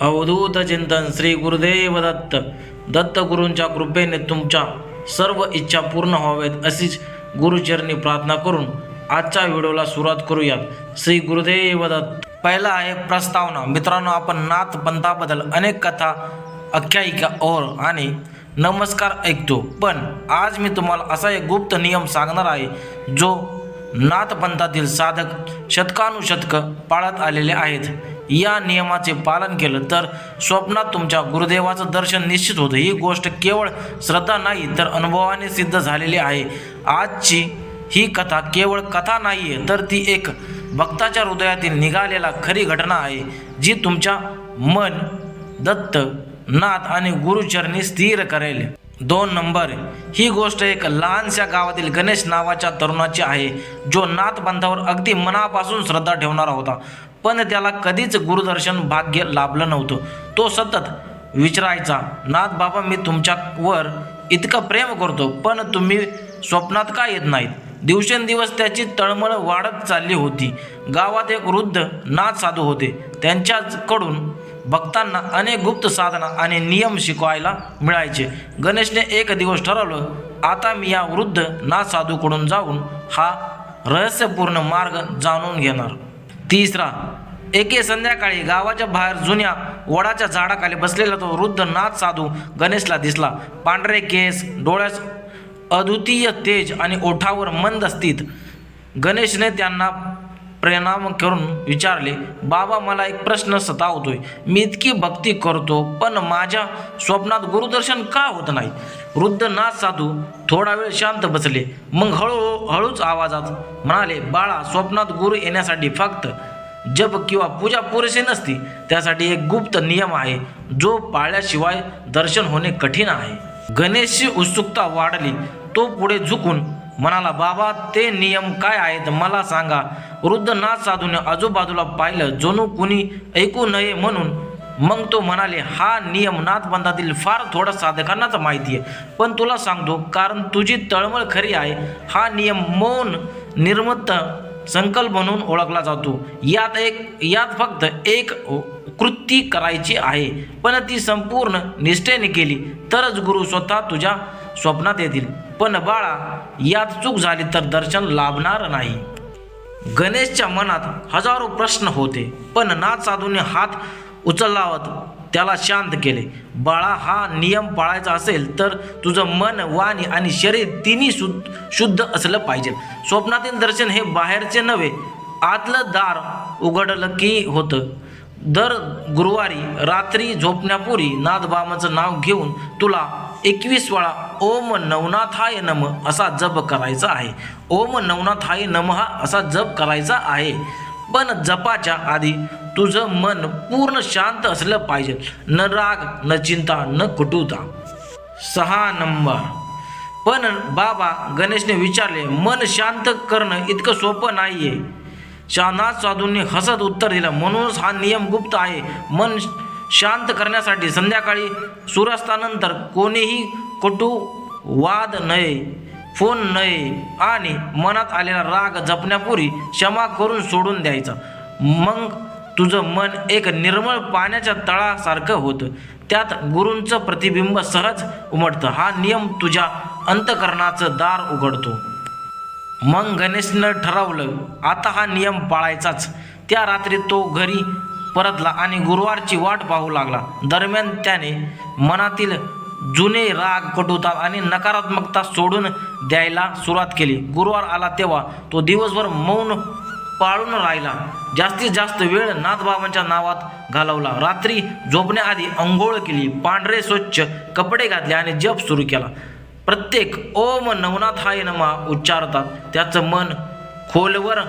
अवधूत चिंतन श्री गुरुदेव दत्त. दत्तगुरूंच्या कृपेने तुमच्या सर्व इच्छा पूर्ण व्हावेत अशीच गुरुचरणी प्रार्थना करून आजच्या व्हिडिओला सुरुवात करूयात. श्री गुरुदेव दत्त. पहिला आहे प्रस्तावना. मित्रांनो आपण नाथ पंथाबद्दल अनेक कथा आख्यायिका और आणि नमस्कार ऐकतो. पण आज मी तुम्हाला असा एक गुप्त नियम सांगणार आहे जो नाथपंथातील साधक शतकानुशतक पाळत आलेले आहेत. या नियमाचे पालन केलं तर स्वप्नात तुमच्या गुरुदेवाचं दर्शन निश्चित होतं. ही गोष्ट केवळ श्रद्धा नाही तर अनुभवाने सिद्ध झालेली आहे. आजची ही कथा केवळ कथा नाही आहे तर ती एक भक्ताच्या हृदयातील निघालेला खरी घटना आहे जी तुमच्या मन दत्त नाथ आणि गुरुचरणी स्थिर करेल. दोन नंबर ही गोष्ट एक लहानशा गावातील गणेश नावाच्या तरुणाची आहे जो नाथ पंथावर अगदी मनापासून श्रद्धा ठेवणारा होता. पण त्याला कधीच गुरुदर्शन भाग्य लाभलं नव्हतं. तो सतत विचारायचा नाथ बाबा मी तुमच्यावर इतकं प्रेम करतो पण तुम्ही स्वप्नात का येत नाहीत? दिवसेंदिवस त्याची तळमळ वाढत चालली होती. गावात एक वृद्ध नाथ साधू होते. त्यांच्याकडून भक्तांना अनेक गुप्त साधना आणि नियम शिकवायला मिळायचे. गणेशने एक दिवस ठरवलं आता मी या वृद्ध नाथ साधूकडून जाऊन हा रहस्यपूर्ण मार्ग जाणून घेणार. तिसरा एके संध्याकाळी गावाच्या बाहेर जुन्या वडाच्या झाडाखाली बसलेला तो वृद्ध नाथ साधू गणेशला दिसला. पांढरे केस डोळ्यास अद्वितीय तेज आणि ओठावर मंद स्थित. गणेशने त्यांना प्रणाम करून विचारले बाबा मला एक प्रश्न सतावतोय. मी इतकी भक्ती करतो पण माझ्या स्वप्नात गुरुदर्शन का होत नाही? वृद्ध नाथ साधू थोडा वेळ शांत बसले. मग हळूहळू हळूच आवाजात म्हणाले बाळा स्वप्नात गुरु येण्यासाठी फक्त जप किंवा पूजा पुरेशी नसती त्यासाठी एक गुप्त नियम आहे जो पाळल्याशिवाय दर्शन होणे कठीण आहे. गणेशची उत्सुकता वाढली तो पुढे झुकून म्हणाला बाबा ते नियम काय आहेत मला सांगा. वृद्ध नाथ साधूने आजूबाजूला पाहिलं जणू कुणी ऐकू नये म्हणून मग तो म्हणाले हा नियम नाथबंधातील फार थोडा साधकांनाच माहिती आहे. पण तुला सांगतो कारण तुझी तळमळ खरी आहे. हा नियम मौन निर्मत संकल्प म्हणून ओळखला जातो. यात एक यात फक्त एक कृती करायची आहे. पण ती संपूर्ण निष्ठेने केली तरच गुरु स्वतः तुझ्या स्वप्नात येतील. पण बाळा यात चूक झाली तर दर्शन लाभणार नाही. गणेशच्या मनात हजारो प्रश्न होते पण नाथ साधूने हात उचलावत त्याला शांत केले. बाळा हा नियम पाळायचा असेल तर तुझं मन वाणी आणि शरीर तिन्ही सु शुद्ध असलं पाहिजे. स्वप्नातील दर्शन हे बाहेरचे नव्हे आतलं दार उघडलं की होतं. दर गुरुवारी रात्री झोपण्यापूर्वी नाथबामाचं नाव घेऊन तुला एकवीस वेळा ओम नवनाथाय नम असा जप करायचा आहे. ओम नवनाथाय नम हा असा जप करायचा आहे. पण जपाच्या आधी तुझं मन पूर्ण शांत असलं पाहिजे. न राग न चिंता न कुटुता सहा नंबर. पण बाबा गणेशने विचारले मन शांत करणं इतकं सोपं नाही आहे शानाथ साधूंनी हसत उत्तर दिलं म्हणूनच हा नियम गुप्त आहे. मन शांत करण्यासाठी संध्याकाळी सूर्यास्तानंतर कोणीही कटू वाद नये फोन नये आणि मनात आलेला राग जपण्यापूर्वी क्षमा करून सोडून द्यायचा. मग तुझं मन एक निर्मळ पाण्याच्या तळासारखं होतं. त्यात गुरूंचं प्रतिबिंब सहज उमटतं. हा नियम तुझ्या अंतकरणाचं दार उघडतो. मग गणेशनं ठरवलं आता हा नियम पाळायचाच. त्या रात्री तो घरी परतला आणि गुरुवारची वाट पाहू लागला. दरम्यान त्याने मनातील जुने राग कटुता आणि नकारात्मकता सोडून द्यायला सुरुवात केली. गुरुवार आला तेव्हा तो दिवसभर मौन पाळून राहिला. जास्तीत जास्त वेळ नाथबाबांच्या नावात घालवला. रात्री झोपण्याआधी अंघोळ केली पांढरे स्वच्छ कपडे घातले आणि जप सुरू केला. प्रत्येक ओम नवनाथाय नमा उच्चारतात. त्याचं मन खोलवर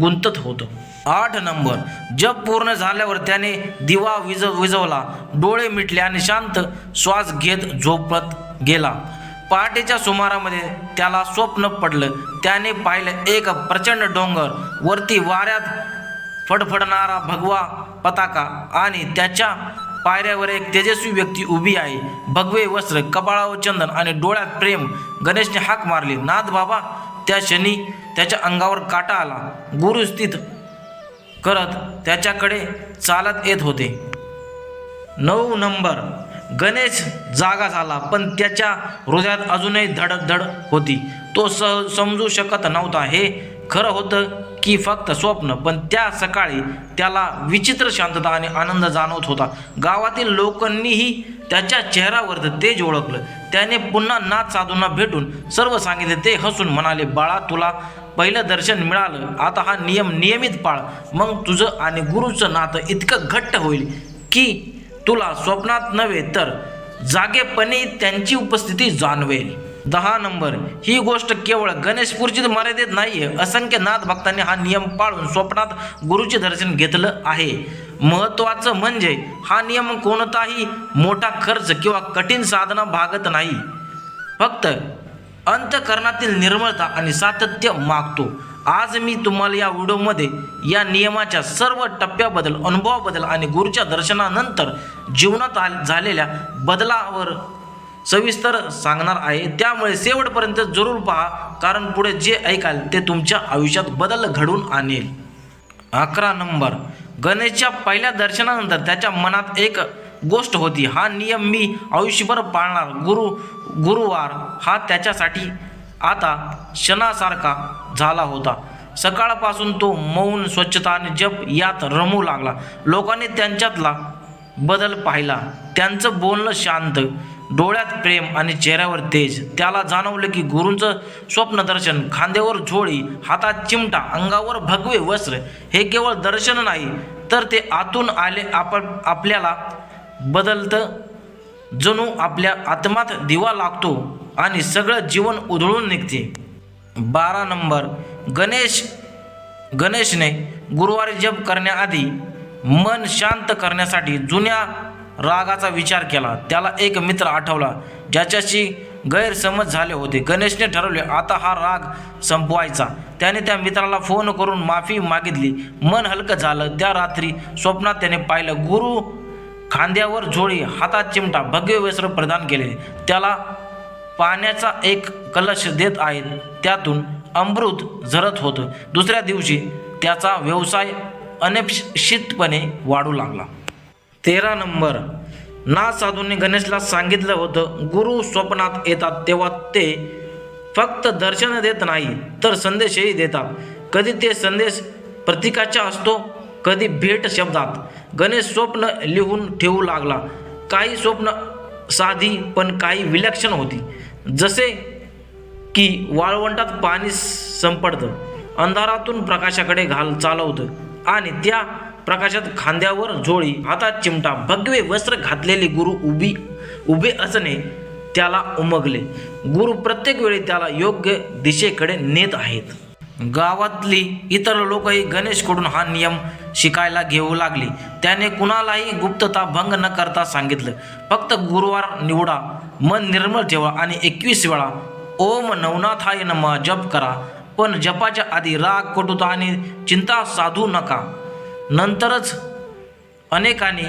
गुंतत होतं. आठ नंबर जप पूर्ण झाल्यावर त्याने दिवा विज विजवला डोळे मिटले आणि शांत श्वास घेत झोपत गेला. पहाटेच्या सुमारामध्ये त्याला स्वप्न पडलं. त्याने पाहिलं एक प्रचंड डोंगर. वरती वाऱ्यात फडफडणारा भगवा पताका आणि त्याच्या पायऱ्यावर एक तेजस्वी व्यक्ती उभी आहे. भगवे वस्त्र कपाळावर चंदन आणि डोळ्यात प्रेम. गणेशने हाक मारली. नाथ बाबा त्या क्षणी त्याच्या अंगावर काटा आला. गुरु स्थित करत त्याच्याकडे चालत येत होते. नऊ नंबर गणेश जागा झाला पण त्याच्या हृदयात अजूनही धडधड होती. तो सह समजू शकत नव्हता. हे खरं होतं की फक्त स्वप्न पण त्या सकाळी त्याला विचित्र शांतता आणि आनंद जाणवत होता. गावातील लोकांनीही त्याच्या चेहऱ्यावर तेज ओळखलं. त्याने पुन्हा नाथ साधूंना भेटून सर्व सांगितले. ते हसून म्हणाले बाळा तुला पहिलं दर्शन मिळालं. आता हा नियम नियमित पाळ. मग तुझं आणि गुरुचं नातं इतकं घट्ट होईल की तुला स्वप्नात नव्हे तर जागेपणी त्यांची उपस्थिती जाणवेल. दहा नंबर ही गोष्ट केवळ गणेशपूरची मर्यादित नाही आहे असंख्य नाथ भक्तांनी हा नियम पाळून स्वप्नात गुरुचे दर्शन घेतलं आहे. महत्वाचं म्हणजे हा नियम कोणताही मोठा खर्च किंवा कठीण साधना भागत नाही. फक्त अंतकरणातील निर्मळता आणि सातत्य मागतो. आज मी तुम्हाला या व्हिडिओमध्ये या नियमाच्या सर्व टप्प्याबद्दल अनुभवाबद्दल आणि गुरुच्या दर्शनानंतर जीवनात आ झालेल्या बदलावर सविस्तर सांगणार आहे. त्यामुळे शेवटपर्यंत जरूर पहा कारण पुढे जे ऐकाल ते तुमच्या आयुष्यात बदल घडून आणेल. अकरा नंबर. गणेशच्या पहिल्या दर्शनानंतर त्याच्या मनात एक गोष्ट होती. हा नियम मी आयुष्यभर पाळणार. गुरु गुरुवार हा त्याच्यासाठी आता क्षणासारखा झाला होता. सकाळपासून तो मौन स्वच्छता आणि जप यात रमू लागला. लोकांनी त्यांच्यातला बदल पाहिला. त्यांचं बोलणं शांत डोळ्यात प्रेम आणि चेहऱ्यावर तेज. त्याला जाणवलं की गुरूंचं स्वप्नदर्शन खांद्यावर झोळी हातात चिमटा अंगावर भगवे वस्त्र हे केवळ दर्शन नाही तर ते आतून आले आपण आपल्याला बदलतं. जणू आपल्या आत्मात दिवा लागतो. आणि सगळं जीवन उधळून निघते. बारा नंबर गणेश गणेशने गुरुवारी जप करण्याआधी मन शांत करण्यासाठी जुन्या रागाचा विचार केला. त्याला एक मित्र आठवला ज्याच्याशी गैरसमज झाले होते. गणेशने ठरवले आता हा राग संपवायचा. त्याने त्या मित्राला फोन करून माफी मागितली. मन हलकं झालं. त्या रात्री स्वप्नात त्याने पाहिलं गुरु खांद्यावर झोळी हातात चिमटा भव्य वस्त्र प्रदान केले. त्याला पाण्याचा एक कलश देत आहेत. त्यातून अमृत झरत होतं. दुसऱ्या दिवशी त्याचा व्यवसाय अनपेक्षितपणे वाढू लागला. तेरा नंबर. ना साधूंनी गणेशला सांगितलं होतं गुरु स्वप्नात येतात तेव्हा ते फक्त दर्शन देत नाही तर संदेशही देतात. कधी ते संदेश प्रतीकाचा असतो कधी भेट शब्दात. गणेश स्वप्न लिहून ठेवू लागला. काही स्वप्न साधी पण काही विलक्षण होती. जसे की वाळवंटात पाणी संपडतं अंधारातून प्रकाशाकडे घाल चालवतं आणि त्या प्रकाशात खांद्यावर झोळी हातात चिमटा भगवे वस्त्र घातलेले गुरु उभी उभे असणे त्याला उमगले. गुरु प्रत्येक वेळी त्याला योग्य दिशेकडे नेत आहेत. गावातली इतर लोकही गणेशकडून हा नियम शिकायला घेऊ लागली. त्याने कुणालाही गुप्तता भंग न करता सांगितलं. फक्त गुरुवार निवडा मन निर्मळ ठेवा आणि एकवीस वेळा ओम नवनाथाय नम जप करा. पण जपाच्या आधी राग कटुता आणि चिंता साधू नका. नंतरच अनेकांनी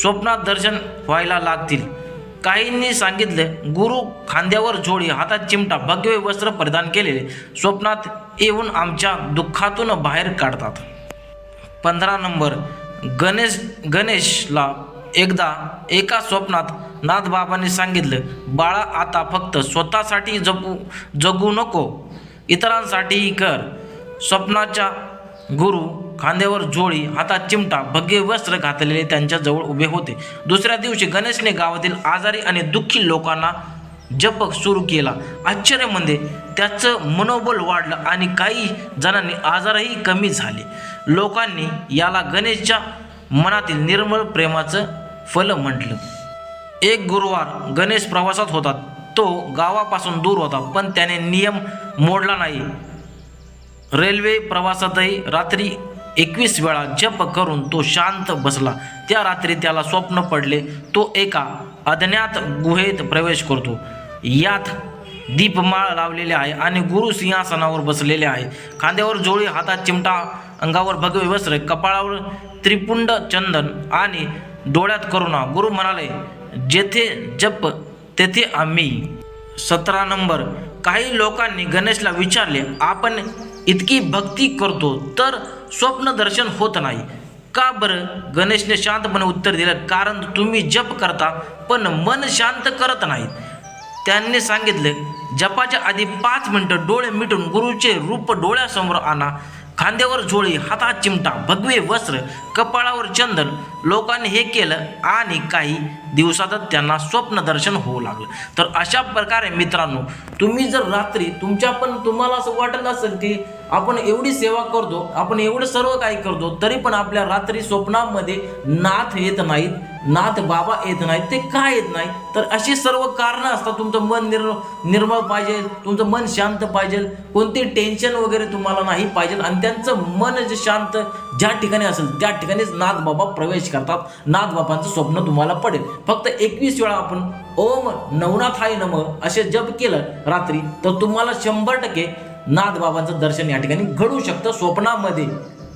स्वप्नात दर्शन व्हायला लागतील. काहींनी सांगितलं गुरु खांद्यावर झोळी हातात चिमटा भगवे वस्त्र परिधान केलेले स्वप्नात येऊन आमच्या दुःखातून बाहेर काढतात. पंधरा नंबर गणेश गणेशला एकदा एका स्वप्नात नाथबाबांनी सांगितलं बाळा आता फक्त स्वतःसाठी जगू जगू नको इतरांसाठीही कर. स्वप्नाच्या गुरु खांद्यावर जोळी हातात चिमटा भगवे वस्त्र घातलेले त्यांच्याजवळ उभे होते. दुसऱ्या दिवशी गणेशने गावातील आजारी आणि दुःखी लोकांना जप सुरू केला. आश्चर्य म्हणजे त्याचं मनोबल वाढलं आणि काही जणांनी आजारही कमी झाले. लोकांनी याला गणेशच्या मनातील निर्मळ प्रेमाचं फल म्हटलं. एक गुरुवार गणेश प्रवासात होता. तो गावापासून दूर होता पण त्याने नियम मोडला नाही. रेल्वे प्रवासातही रात्री एकवीस वेळा जप करून तो शांत बसला. त्या रात्री त्याला स्वप्न पडले तो एका अज्ञात गुहेत प्रवेश करतो. यात दीपमाळ लावलेले आहे आणि गुरु सिंहासनावर बसलेले आहे. खांद्यावर जोळी हातात चिमटा अंगावर भगवे वस्त्र कपाळावर त्रिपुंड चंदन आणि डोळ्यात करुणा. गुरु म्हणाले जेथे जप तेथे आम्ही. सतरा नंबर. काही लोकांनी गणेशला विचारले आपण इतकी भक्ती करतो तर स्वप्न दर्शन होत नाही. का बरं? गणेशने शांतपणे उत्तर दिलं कारण तुम्ही जप करता पण मन शांत करत नाहीत त्यांनी सांगितले जपाच्या आधी पाच मिनटं डोळे मिटून गुरुचे रूप डोळ्यासमोर आणा. खांद्यावर झोळी हातात चिमटा भगवे वस्त्र कपाळावर चंदन लोकांनी हे केलं आणि काही दिवसातच त्यांना स्वप्न दर्शन होऊ लागलं. तर अशा प्रकारे मित्रांनो तुम्ही जर रात्री तुमच्या पण तुम्हाला असं वाटत असेल की आपण एवढी सेवा करतो आपण एवढं सर्व काही करतो तरी पण आपल्या रात्री स्वप्नामध्ये नाथ येत नाहीत. नाथ बाबा येत नाही ते का येत नाही तर अशी सर्व कारणं असतात. तुमचं मन निर् निर्मळ पाहिजे तुमचं मन शांत पाहिजे कोणते टेन्शन वगैरे तुम्हाला नाही पाहिजे. आणि त्यांचं मन जे शांत ज्या ठिकाणी असेल त्या ठिकाणीच नाथ बाबा प्रवेश करतात. नाथ बाबांचं स्वप्न तुम्हाला पडेल. फक्त एकवीस वेळा आपण ओम नवनाथाय नम असे जप केलं रात्री तर तुम्हाला शंभर टक्के नाथ बाबांचं दर्शन या ठिकाणी घडू शकतं स्वप्नामध्ये.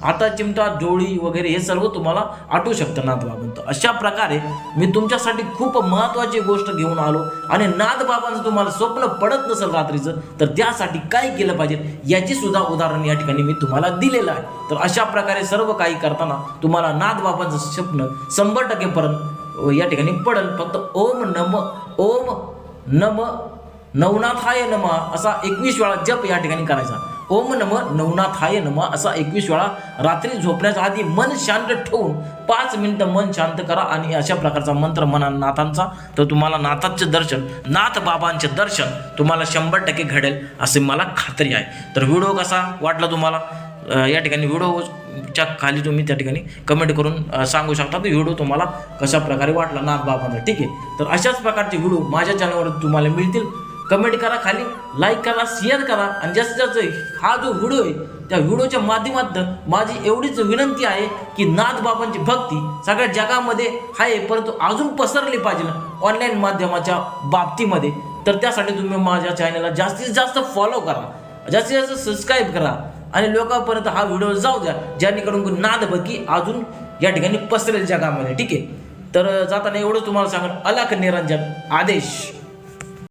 आता चिमटा जोडी वगैरे हे सर्व तुम्हाला आठवू शकतं नाथबाबांचं. अशा प्रकारे मी तुमच्यासाठी खूप महत्त्वाची गोष्ट घेऊन आलो आणि नाथबाबांचं तुम्हाला स्वप्न पडत नसेल रात्रीचं तर त्यासाठी काय केलं पाहिजे याची सुद्धा उदाहरण या ठिकाणी मी तुम्हाला दिलेलं आहे. तर अशा प्रकारे सर्व काही करताना तुम्हाला नाथबाबांचं स्वप्न शंभर टक्केपर्यंत या ठिकाणी पडल. फक्त ओम नम ओम नम नवनाथाय नम असा एकवीस वेळा जप या ठिकाणी करायचा. ओम नम नवनाथाय नम असा एकवीस वेळा रात्री झोपण्याच्या आधी मन शांत ठेवून पाच मिनटं मन शांत करा आणि अशा प्रकारचा मंत्र म्हणा नाथांचा. तर तुम्हाला नाथांचे दर्शन नाथ बाबांचे दर्शन तुम्हाला शंभर टक्के घडेल असे मला खात्री आहे. तर व्हिडिओ कसा वाटला तुम्हाला? या ठिकाणी व्हिडिओच्या खाली तुम्ही त्या ठिकाणी कमेंट करून सांगू शकता की व्हिडिओ तुम्हाला कशा प्रकारे वाटला नाथ बाबांचा. ठीक आहे? तर अशाच प्रकारचे व्हिडिओ माझ्या चॅनलवर तुम्हाला मिळतील. कमेंट करा खाली लाईक करा शेअर करा आणि जास्तीत जास्त हा जो व्हिडिओ आहे त्या व्हिडिओच्या माध्यमातून माझी एवढीच विनंती आहे की नाथ बाबांची भक्ती सगळ्या जगामध्ये आहे परंतु अजून पसरली पाहिजे ऑनलाईन माध्यमाच्या बाबतीमध्ये. तर त्यासाठी तुम्ही माझ्या चॅनलला जास्तीत जास्त फॉलो करा जास्तीत जास्त सबस्क्राईब करा आणि लोकांपर्यंत हा व्हिडिओ जाऊ द्या जेणेकरून नाद भक्ती अजून या ठिकाणी पसरेल जगामध्ये ठीक आहे? तर जाताना एवढं तुम्हाला सांगत अलख निरंजन आदेश.